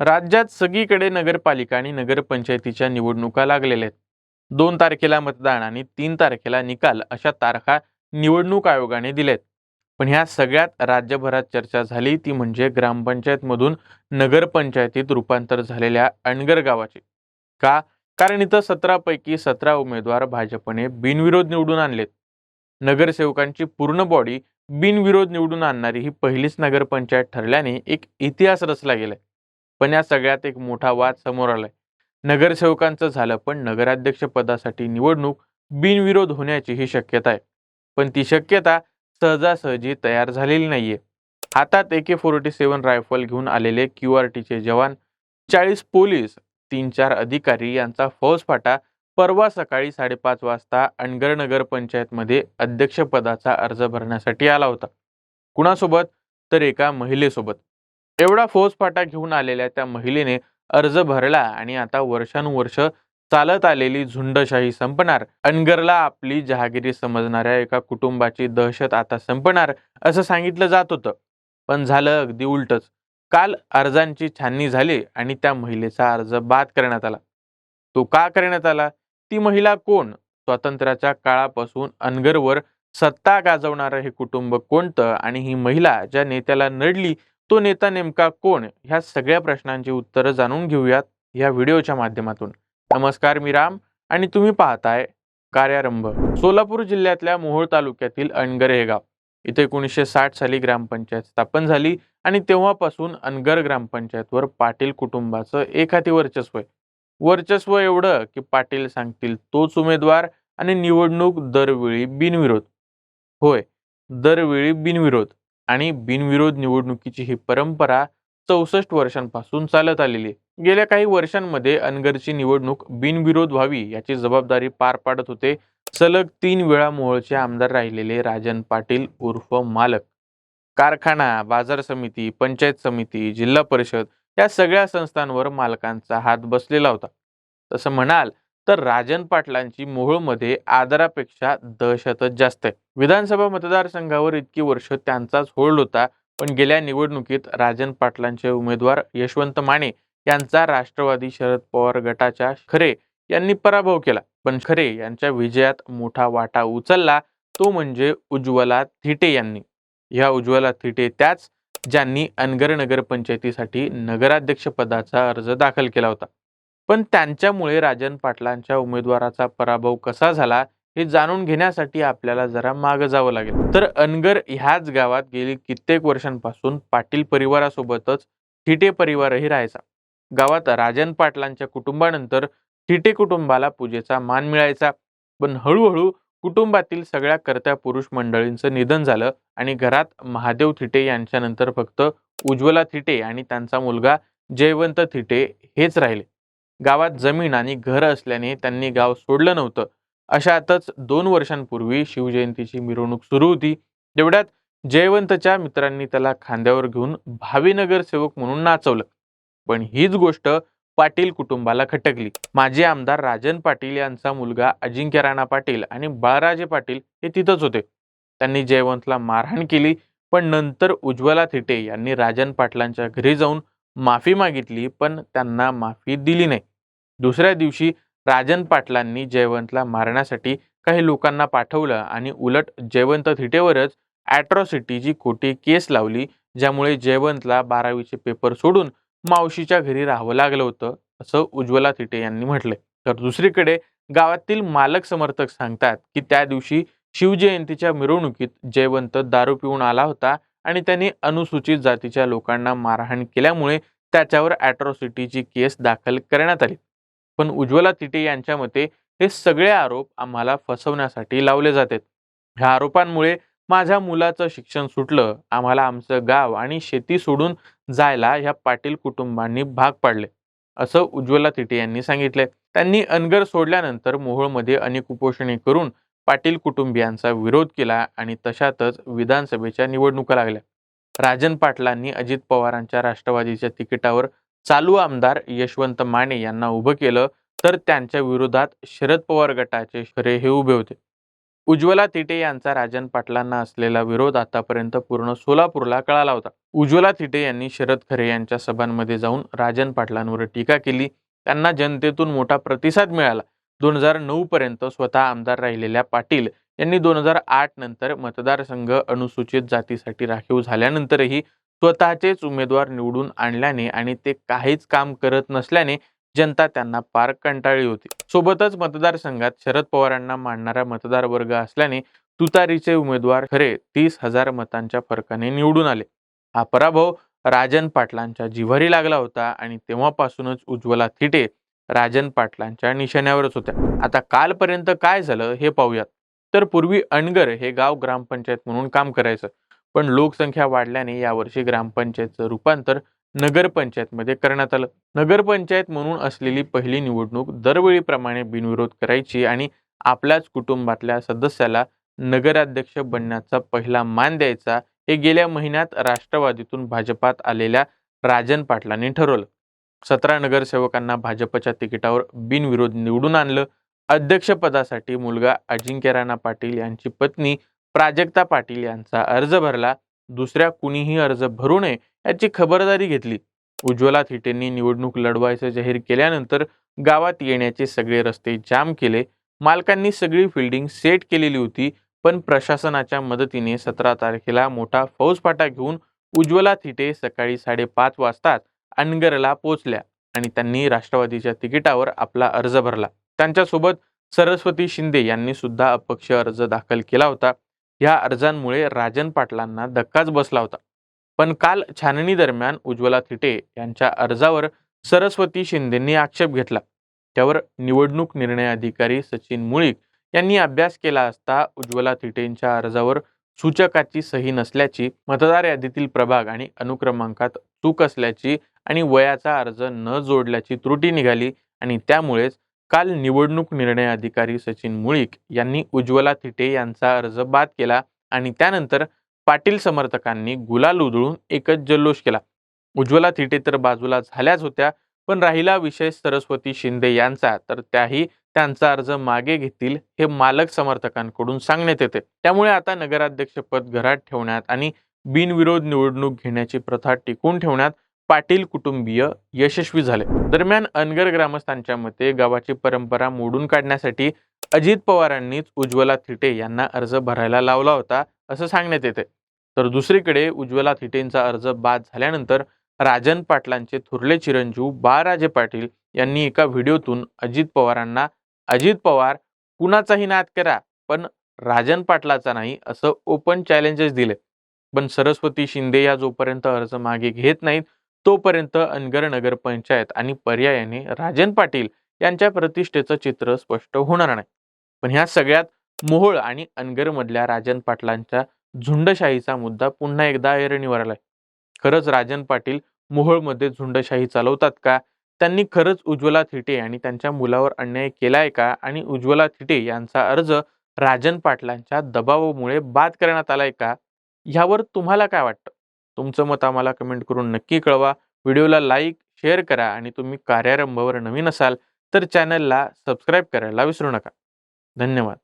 राज्यात सगळीकडे नगरपालिका आणि नगरपंचायतीच्या निवडणुका लागलेल्या आहेत. दोन तारखेला मतदान आणि तीन तारखेला निकाल अशा तारखा निवडणूक आयोगाने दिल्यात पण ह्या सगळ्यात राज्यभरात चर्चा झाली ती म्हणजे ग्रामपंचायतमधून नगरपंचायतीत रूपांतर झालेल्या अणगर गावाची. का? कारण इथं सतरापैकी सतरा उमेदवार भाजपने बिनविरोध निवडून आणलेत. नगरसेवकांची पूर्ण बॉडी बिनविरोध निवडून आणणारी ही पहिलीच नगरपंचायत ठरल्याने एक इतिहास रचला गेलाय. पण या सगळ्यात एक मोठा वाद समोर आलाय. नगरसेवकांचं झालं पण नगराध्यक्ष पदासाठी निवडणूक बिनविरोध होण्याची ही शक्यता आहे. पण ती शक्यता सहजासहजी तयार झालेली नाहीये. हातात ए के फोर्टी सेवन रायफल घेऊन आलेले क्यू आर टीचे जवान चाळीस पोलीस तीन चार अधिकारी यांचा फौजफाटा परवा सकाळी साडेपाच वाजता अणगर नगर पंचायतमध्ये अध्यक्षपदाचा अर्ज भरण्यासाठी आला होता. कुणासोबत? तर एका महिलेसोबत. एवढा फौजफाटा घेऊन आलेल्या त्या महिलेने अर्ज भरला आणि आता वर्षानुवर्ष चालत आलेली झुंडशाही संपणार. अनगरला आपली जहागिरी समजणाऱ्या एका कुटुंबाची दहशत आता संपणार असं सांगितलं जात होतं. पण झालं अगदी उलटच. काल अर्जांची छाननी झाली आणि त्या महिलेचा अर्ज बाद करण्यात आला. तो का करण्यात आला? ती महिला कोण? स्वातंत्र्याच्या काळापासून अनगरवर सत्ता गाजवणारं हे कुटुंब कोणतं? आणि ही महिला ज्या नेत्याला नडली तो नेता नेमका कोण? ह्या सगळ्या प्रश्नांची उत्तरं जाणून घेऊयात या व्हिडिओच्या माध्यमातून. नमस्कार मी राम आणि तुम्ही पाहताय कार्यारंभ. सोलापूर जिल्ह्यातल्या मोहोळ तालुक्यातील अणगर हे गाव. इथे एकोणीसशे साठ साली ग्रामपंचायत स्थापन झाली आणि तेव्हापासून अनगर ग्रामपंचायतवर पाटील कुटुंबाचं एक हाती वर्चस्व आहे. वर्चस्व एवढं की पाटील सांगतील तोच उमेदवार आणि निवडणूक दरवेळी बिनविरोध. होय दरवेळी बिनविरोध. आणि बिनविरोध निवडणुकीची ही परंपरा चौसष्ट वर्षांपासून चालत आलेली गेल्या काही वर्षांमध्ये अनगरची निवडणूक बिनविरोध व्हावी याची जबाबदारी पार पाडत होते. सलग तीन वेळा मोहोळचे आमदार राहिलेले राजन पाटील उर्फ मालक. कारखाना बाजार समिती पंचायत समिती जिल्हा परिषद या सगळ्या संस्थांवर मालकांचा हात बसलेला होता. तसं म्हणाल तर राजन पाटलांची मोहोळमध्ये आदरापेक्षा दहशतच जास्त आहे. विधानसभा मतदारसंघावर इतकी वर्ष त्यांचाच होल्ड होता पण गेल्या निवडणुकीत राजन पाटलांचे उमेदवार यशवंत माने यांचा राष्ट्रवादी शरद पवार गटाच्या खरे यांनी पराभव केला. पण खरे यांच्या विजयात मोठा वाटा उचलला तो म्हणजे उज्ज्वला थिटे यांनी. ह्या उज्ज्वला थिटे त्याच ज्यांनी अनगर नगरपंचायतीसाठी नगराध्यक्ष पदाचा अर्ज दाखल केला होता. पण त्यांच्यामुळे राजन पाटलांच्या उमेदवाराचा पराभव कसा झाला हे जाणून घेण्यासाठी आपल्याला जरा मागं जावं लागेल. तर अनगर ह्याच गावात गेली कित्येक वर्षांपासून पाटील परिवारासोबतच थिटे परिवारही राहायचा. गावात राजन पाटलांच्या कुटुंबानंतर थिटे कुटुंबाला पूजेचा मान मिळायचा. पण हळूहळू कुटुंबातील सगळ्या कर्त्या पुरुष मंडळींचं निधन झालं आणि घरात महादेव थिटे यांच्यानंतर फक्त उज्ज्वला थिटे आणि त्यांचा मुलगा जयवंत थिटे हेच राहिले. गावात जमीन आणि घर असल्याने त्यांनी गाव सोडलं नव्हतं. अशातच दोन वर्षांपूर्वी शिवजयंतीची मिरवणूक सुरू होती. तेवढ्यात जयवंतच्या मित्रांनी त्याला खांद्यावर घेऊन भावी नगरसेवक म्हणून नाचवलं. पण हीच गोष्ट पाटील कुटुंबाला खटकली. माजी आमदार राजन पाटील यांचा मुलगा अजिंक्य राणा पाटील आणि बाळराजे पाटील हे तिथंच होते. त्यांनी जयवंतला मारहाण केली पण नंतर उज्ज्वला थिटे यांनी राजन पाटलांच्या घरी जाऊन माफी मागितली पण त्यांना माफी दिली नाही. दुसऱ्या दिवशी राजन पाटलांनी जयवंतला मारण्यासाठी काही लोकांना पाठवलं आणि उलट जयवंत थिटेवरच ॲट्रॉसिटीची खोटी केस लावली ज्यामुळे जयवंतला बारावीचे पेपर सोडून मावशीच्या घरी राहावं लागलं होतं असं उज्ज्वला थिटे यांनी म्हटलंय. तर दुसरीकडे गावातील मालक समर्थक सांगतात की त्या दिवशी शिवजयंतीच्या मिरवणुकीत जयवंत दारू पिऊन आला होता आणि त्यांनी अनुसूचित जातीच्या लोकांना मारहाण केल्यामुळे त्याच्यावर ॲट्रॉसिटीची केस दाखल करण्यात आली. पण उज्ज्वला तिटे यांच्या मते हे सगळे आरोप आम्हाला फसवण्यासाठी लावले जातात. ह्या आरोपांमुळे माझ्या मुलाचं शिक्षण सुटलं आम्हाला आमचं गाव आणि शेती सोडून जायला ह्या पाटील कुटुंबांनी भाग पाडले असं उज्ज्वला तिटे यांनी सांगितलंय त्यांनी अनगर सोडल्यानंतर मोहोळमध्ये अनेक उपोषणे करून पाटील कुटुंबियांचा विरोध केला आणि तशातच विधानसभेच्या निवडणुका लागल्या. राजन पाटलांनी अजित पवारांच्या राष्ट्रवादीच्या तिकिटावर चालू आमदार यशवंत माने यांना उभं केलं तर त्यांच्या विरोधात शरद पवार गटाचे शरे हे उभे होते. उज्ज्वला तिटे यांचा राजन पाटलांना असलेला विरोध आतापर्यंत पूर्ण सोलापूरला कळाला होता. उज्ज्वला तिटे यांनी शरद खरे यांच्या सभांमध्ये जाऊन राजन पाटलांवर टीका केली. त्यांना जनतेतून मोठा प्रतिसाद मिळाला. दोन हजार नऊ पर्यंत स्वतः आमदार राहिलेल्या पाटील यांनी दोन हजार आठ नंतर मतदारसंघ अनुसूचित जातीसाठी राखीव झाल्यानंतरही स्वतःचेच उमेदवार निवडून आणल्याने आणि ते काहीच काम करत नसल्याने जनता त्यांना पार कंटाळली होती. सोबतच मतदारसंघात शरद पवारांना मानणारा मतदार वर्ग असल्याने तुतारीचे उमेदवार खरे तीस हजार मतांच्या फरकाने निवडून आले. हा पराभव राजन पाटलांच्या जिव्हारी लागला होता आणि तेव्हापासूनच उज्ज्वला थिटे राजन पाटलांच्या निशाण्यावरच होत्या. आता कालपर्यंत काय झालं हे पाहूयात. तर पूर्वी अणगर हे गाव ग्रामपंचायत म्हणून काम करायचं. पण लोकसंख्या वाढल्याने यावर्षी ग्रामपंचायतचं रूपांतर नगरपंचायतमध्ये करण्यात आलं. नगरपंचायत म्हणून असलेली पहिली निवडणूक दरवेळीप्रमाणे बिनविरोध करायची आणि आपल्याच कुटुंबातल्या सदस्याला नगराध्यक्ष बनण्याचा पहिला मान द्यायचा हे गेल्या महिन्यात राष्ट्रवादीतून भाजपात आलेल्या राजन पाटलांनी ठरवलं. सतरा नगरसेवकांना भाजपच्या तिकिटावर बिनविरोध निवडून आणलं. अध्यक्षपदासाठी मुलगा अजिंक्य राणा पाटील यांची पत्नी प्राजक्ता पाटील यांचा अर्ज भरला. दुसऱ्या कुणीही अर्ज भरू नये याची खबरदारी घेतली. उज्ज्वला थिटेंनी निवडणूक लढवायचं जाहीर केल्यानंतर गावात येण्याचे सगळे रस्ते जाम केले. मालकांनी सगळी फिल्डिंग सेट केलेली होती पण प्रशासनाच्या मदतीने सतरा तारखेला मोठा फौजफाटा घेऊन उज्ज्वला थिटे सकाळी साडेपाच वाजताच अनगरला पोचल्या आणि त्यांनी राष्ट्रवादीच्या तिकिटावर आपला अर्ज भरला. त्यांच्यासोबत सरस्वती शिंदे यांनी सुद्धा अपक्ष अर्ज दाखल केला होता. या अर्जांमुळे राजन पाटलांना धक्काच बसला होता. पण काल छाननी दरम्यान उज्ज्वला थिटे यांच्या अर्जावर सरस्वती शिंदेंनी आक्षेप घेतला. त्यावर निवडणूक निर्णय अधिकारी सचिन मुळीक यांनी अभ्यास केला असता उज्ज्वला थिटेंच्या अर्जावर सूचकाची सही नसल्याची मतदार यादीतील प्रभाग आणि अनुक्रमांकात चूक असल्याची आणि वयाचा अर्ज न जोडल्याची त्रुटी निघाली आणि त्यामुळेच काल निवडणूक निर्णय अधिकारी सचिन मुळीक यांनी उज्ज्वला थिटे यांचा अर्ज बाद केला आणि त्यानंतर पाटील समर्थकांनी गुलाल उधळून एकच जल्लोष केला. उज्ज्वला थिटे तर बाजूला झाल्याच होत्या पण राहिला विषय सरस्वती शिंदे यांचा तर त्याही त्यांचा अर्ज मागे घेतील हे मालक समर्थकांकडून सांगण्यात येते. त्यामुळे आता नगराध्यक्षपद घरात ठेवण्यात आणि बिनविरोध निवडणूक घेण्याची प्रथा टिकून ठेवण्यात पाटील कुटुंबीय यशस्वी झाले. दरम्यान अनगर ग्रामस्थांच्या मते गावाची परंपरा मोडून काढण्यासाठी अजित पवारांनीच उज्ज्वला थिटे यांना अर्ज भरायला लावला होता असं सांगण्यात येते. तर दुसरीकडे उज्ज्वला थिटेंचा अर्ज बाद झाल्यानंतर राजन पाटलांचे थुरले चिरंजीव बाळराजे पाटील यांनी एका व्हिडिओतून अजित पवारांना अजित पवार कुणाचाही नाद करा पण राजन पाटलाचा नाही असं ओपन चॅलेंजेस दिले. पण सरस्वती शिंदे या जोपर्यंत अर्ज मागे घेत नाहीत तोपर्यंत अनगर नगरपंचायत आणि पर्यायाने राजन पाटील यांच्या प्रतिष्ठेचं चित्र स्पष्ट होणार नाही. पण ह्या सगळ्यात मोहोळ आणि अनगर मधल्या राजन पाटलांच्या झुंडशाहीचा मुद्दा पुन्हा एकदा ऐरणीवर आलाय खरंच राजन पाटील मोहोळमध्ये झुंडशाही चालवतात का? त्यांनी खरंच उज्ज्वला थिटे आणि त्यांच्या मुलावर अन्याय केलाय का? आणि उज्ज्वला थिटे यांचा अर्ज राजन पाटलांच्या दबावामुळे बाद करण्यात आलाय का? ह्यावर तुम्हाला काय वाटतं? तुमचं मत आम्हाला कमेंट करून नक्की कळवा. व्हिडिओला लाईक शेअर करा आणि तुम्ही कार्यारंभावर नवीन असाल तर चॅनलला सबस्क्राईब करायला विसरू नका. धन्यवाद.